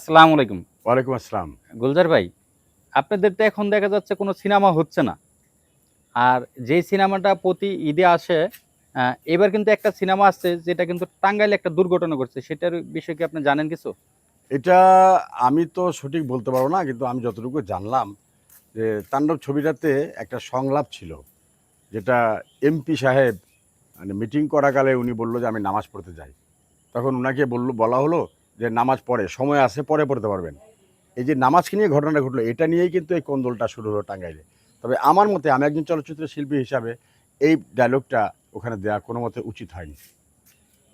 আসসালামু আলাইকুম। ওয়ালাইকুম আসসালাম। গুলজার ভাই আপনাদের তো এখন দেখা যাচ্ছে কোনো সিনেমা হচ্ছে না। আর যেই সিনেমাটা প্রতি ঈদে আসে এবার কিন্তু একটা সিনেমা আসছে যেটা কিন্তু টাঙ্গাইলে একটা দুর্ঘটনা ঘটছে। সেটার বিষয়ে কি আপনি জানেন কিছু? এটা আমি তো সঠিক বলতে পারব না কিন্তু আমি যতটুকু জানলাম যে তাণ্ডব ছবিটাতে একটা সংলাপ ছিল যেটা এমপি সাহেব মানে মিটিং করাকালে উনি বলল যে আমি নামাজ পড়তে যাই। তখন ওনাকে বলল বলা হলো যে নামাজ পড়ে সময় আছে পরে পড়তে পারবেন। এই যে নামাজকে নিয়ে ঘটনাটা ঘটলো এটা নিয়েই কিন্তু এই কোন্দলটা শুরু হলো টাঙ্গাইলে। তবে আমার মতে আমি একজন চলচ্চিত্র শিল্পী হিসাবে এই ডায়লগটা ওখানে দেওয়া কোনো মতে উচিত হয়নি।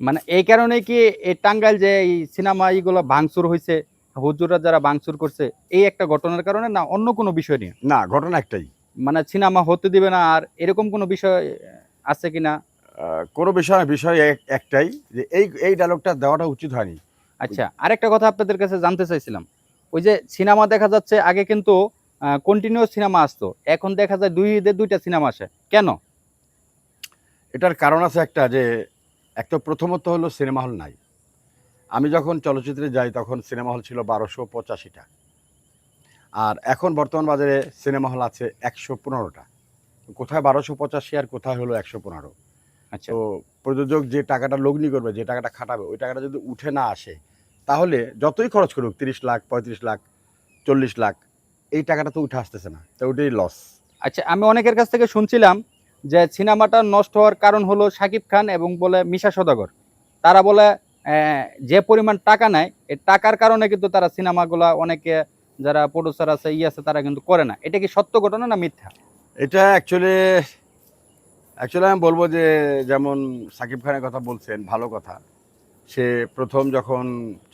মানে এই কারণে কি এই টাঙ্গাইল যে এই সিনেমা এইগুলো ভাঙচুর হয়েছে হুজুরা যারা ভাঙচুর করছে এই একটা ঘটনার কারণে না অন্য কোনো বিষয় নিয়ে? না ঘটনা একটাই। মানে সিনেমা হতে দিবে না আর এরকম কোনো বিষয় আছে কি না কোনো বিষয় বিষয় এক- একটাই যে এই এই ডায়লগটা দেওয়াটা উচিত হয়নি। আচ্ছা আরেকটা কথা আপনাদের কাছে জানতে চাইছিলাম। ওই যে সিনেমা দেখা যাচ্ছে আগে কিন্তু কন্টিনিউ সিনেমা আসতো। এখন দেখা যায় দুই ঈদে দুইটা সিনেমা আসে। কেন? এটার কারণ আছে একটা যে এক তো প্রথমত হলো সিনেমা হল নাই। আমি যখন চলচ্চিত্রে যাই তখন সিনেমা হল ছিল বারোশো পঁচাশিটা। আর এখন বর্তমান বাজারে সিনেমা হল আছে একশো পনেরোটা। কোথায় বারোশো পঁচাশি আর কোথায় হলো একশো পনেরো? আচ্ছা। তো প্রযোজক যে টাকাটা লগ্নি করবে যে টাকাটা খাটাবে ওই টাকাটা যদি উঠে না আসে তাহলে যতই খরচ করুক তিরিশ লাখ পঁয়ত্রিশ লাখ চল্লিশ লাখ এই টাকাটা তো উঠে আসতেছে না তো ওটাই লস আচ্ছা আমি অনেকের কাছ থেকে শুনছিলাম যে সিনেমাটা নষ্ট হওয়ার কারণ হলো শাকিব খান এবং বলে মিশা সদাগর। তারা বলে যে পরিমাণ টাকা নেয় এই টাকার কারণে কিন্তু তারা সিনেমাগুলা অনেকে যারা প্রডিউসার আছে ই আছে তারা কিন্তু করে না। এটা কি সত্য ঘটনা না মিথ্যা? এটা অ্যাকচুয়ালি অ্যাকচুয়ালি আমি বলব যে, যেমন সাকিব খানের কথা বলছেন, ভালো কথা। সে প্রথম যখন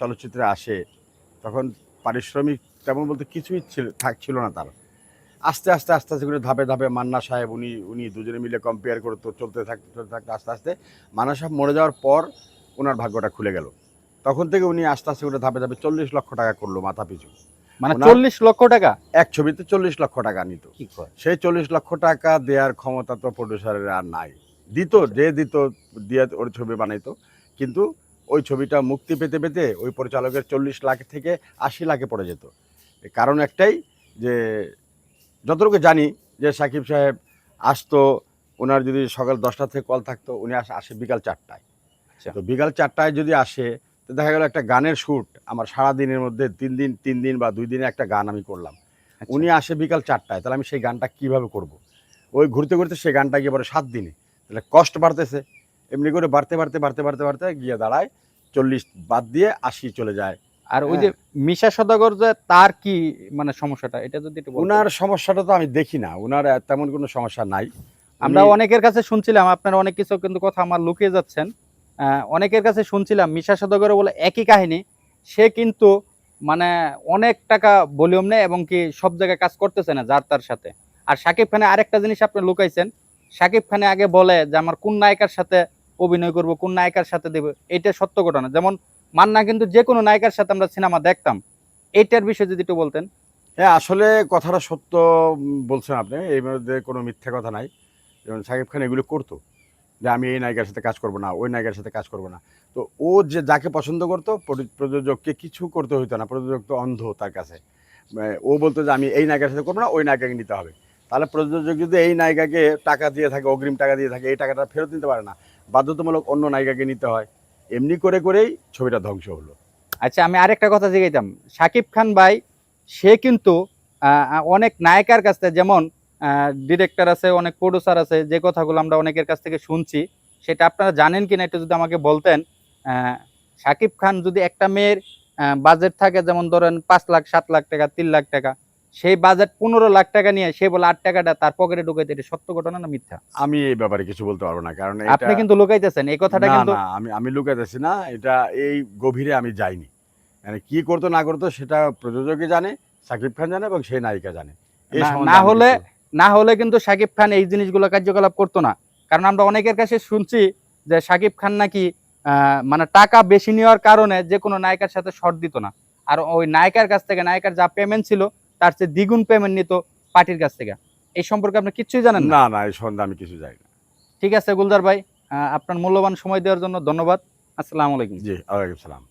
চলচ্চিত্রে আসে, তখন পারিশ্রমিক তেমন বলতে কিছুই ছিল থাকছিল না তার। আস্তে আস্তে আস্তে আস্তে করে ধাপে ধাপে মান্না সাহেব, উনি উনি দুজনে মিলে কম্পেয়ার করতো, চলতে থাকতে চলতে থাকতে আস্তে আস্তে। মান্না সাহেব মরে যাওয়ার পর ওনার ভাগ্যটা খুলে গেল। তখন থেকে উনি আস্তে আস্তে করে ধাপে ধাপে চল্লিশ লক্ষ টাকা করল মাথা পিছু মানে চল্লিশ লক্ষ টাকা? এক ছবিতে চল্লিশ লক্ষ টাকা নিত। কি সেই চল্লিশ লক্ষ টাকা দেওয়ার ক্ষমতা তো প্রডিউসারের আর নাই। দিত যে দিত দিয়ে ওর ছবি বানাইতো। কিন্তু ওই ছবিটা মুক্তি পেতে পেতে ওই পরিচালকের চল্লিশ লাখ থেকে আশি লাখে পড়ে যেত। কারণ একটাই যে যতটুকু জানি যে সাকিব সাহেব আসতো ওনার যদি সকাল দশটা থেকে কল থাকতো উনি আসে আসে বিকাল চারটায়। আচ্ছা। তো বিকাল চারটায় যদি আসে দেখা গেল একটা গানের শ্যুট আমার সারা দিনের মধ্যে তিন দিন তিন দিন বা দুই দিনে একটা গান আমি করলাম। আচ্ছা। উনি আসে বিকাল চারটায় তাহলে আমি সেই গানটা কীভাবে করব। ওই ঘুরতে ঘুরতে সেই গানটা গিয়ে পরে সাত দিনে। তাহলে কষ্ট বাড়তেছে। এমনি করে বাড়তে বাড়তে বাড়তে বাড়তে বাড়তে গিয়ে দাঁড়ায় চল্লিশ বাদ দিয়ে আশি চলে যায়। আর ওই যে মিশা সদাগর যে তার কি মানে সমস্যাটা? এটা যদি একটু ওনার সমস্যাটা তো আমি দেখি না। ওনার তেমন কোনো সমস্যা নাই। আমরা অনেকের কাছে শুনছিলাম আপনার অনেক কিছু কিন্তু কথা আমার লুকিয়ে যাচ্ছেন। অনেকের কাছে শুনছিলাম, মিশা সদাগর বলে একই কাহিনী। সে কিন্তু মানে অনেক টাকা ভলিউম নেয় এবং কি সব জায়গায় কাজ করতেছে না যার তার সাথে। আর সাকিব খানে আরেকটা জিনিস আপনি লুকাইছেন, সাকিব খানে আগে বলে যে আমার কোন নায়িকার সাথে অভিনয় করব, কোন নায়িকার সাথে দেব, এটা সত্য ঘটনা। যেমন মান্না কিন্তু যে কোনো নায়িকার সাথে আমরা সিনেমা দেখতাম, এইটার বিষয়ে যদি একটু বলতেন। হ্যাঁ আসলে কথাটা সত্য বলছেন আপনি, এই মধ্যে কোনো মিথ্যা কথা নাই। যেমন সাকিব খান এগুলো করতো। যে আমি এই নায়িকার সাথে কাজ করব না, ওই নায়িকার সাথে কাজ করব না। তো ও যে, যাকে পছন্দ করতো প্রযোজককে কিছু করতে হতো না, প্রযোজক তো অন্ধ তার কাছে। মানে ও বলতো যে, আমি এই নায়িকার সাথে করব না, ওই নায়িকাকে নিতে হবে। তাহলে প্রযোজক যদি এই নায়িকাকে টাকা দিয়ে থাকে, অগ্রিম টাকা দিয়ে থাকে, এই টাকাটা ফেরত নিতে পারে না। বাধ্যতামূলক অন্য নায়িকাকে নিতে হয়। এমনি করে করেই ছবিটা ধ্বংস হলো। আচ্ছা আমি আরেকটা কথা জিজ্ঞাইতাম সাকিব খান ভাই, সে কিন্তু অনেক নায়িকার কাছ থেকে যেমন ডিরেক্টর আছে অনেক প্রডিউসার আছে যে কথাগুলো আমরা অনেকের কাছ থেকে শুনছি সেটা আপনারা জানেন কিনা একটু যদি আমাকে বলতেন। সাকিব খান যদি একটা মেয়ের বাজেট থাকে যেমন ধরেন পাঁচ লাখ সাত লাখ টাকা তিন লাখ টাকা সেই বাজেট পনেরো লাখ টাকা নিয়ে সে বলে আট টাকাটা তার পকেটে ঢুকাইতে এটা সত্য ঘটনা না মিথ্যা? আমি এই ব্যাপারে কিছু বলতে পারব না কারণ আপনি কিন্তু লুকাইতেছেন এই কথাটা কিন্তু না, আমি আমি লুকাইতেছি না এটা এই গভীরে আমি যাইনি। মানে কি করতো না করতো সেটা প্রযোজকই জানে সাকিব খান জানে এবং সেই নায়িকা জানে। না- হলে- না হলে কিন্তু সাকিব খান এই জিনিসগুলো কার্যকলাপ করতো না। কারণ আমরা অনেকের কাছে শুনছি যে সাকিব খান নাকি মানে টাকা বেশি নেওয়ার কারণে যে কোনো নায়িকার সাথে শর্ট দিত না। আর ওই নায়িকার কাছ থেকে নায়িকার যা পেমেন্ট ছিল তার চেয়ে দ্বিগুণ পেমেন্ট নিত পার্টির কাছ থেকে। এই সম্পর্কে আপনি কিচ্ছুই জানেন না? না এই সন্ধ্যা আমি কিছু জানি না। ঠিক আছে গুলজার ভাই আপনার মূল্যবান সময় দেওয়ার জন্য ধন্যবাদ। আসসালামু আলাইকুম। জি আলাইকুম সালাম।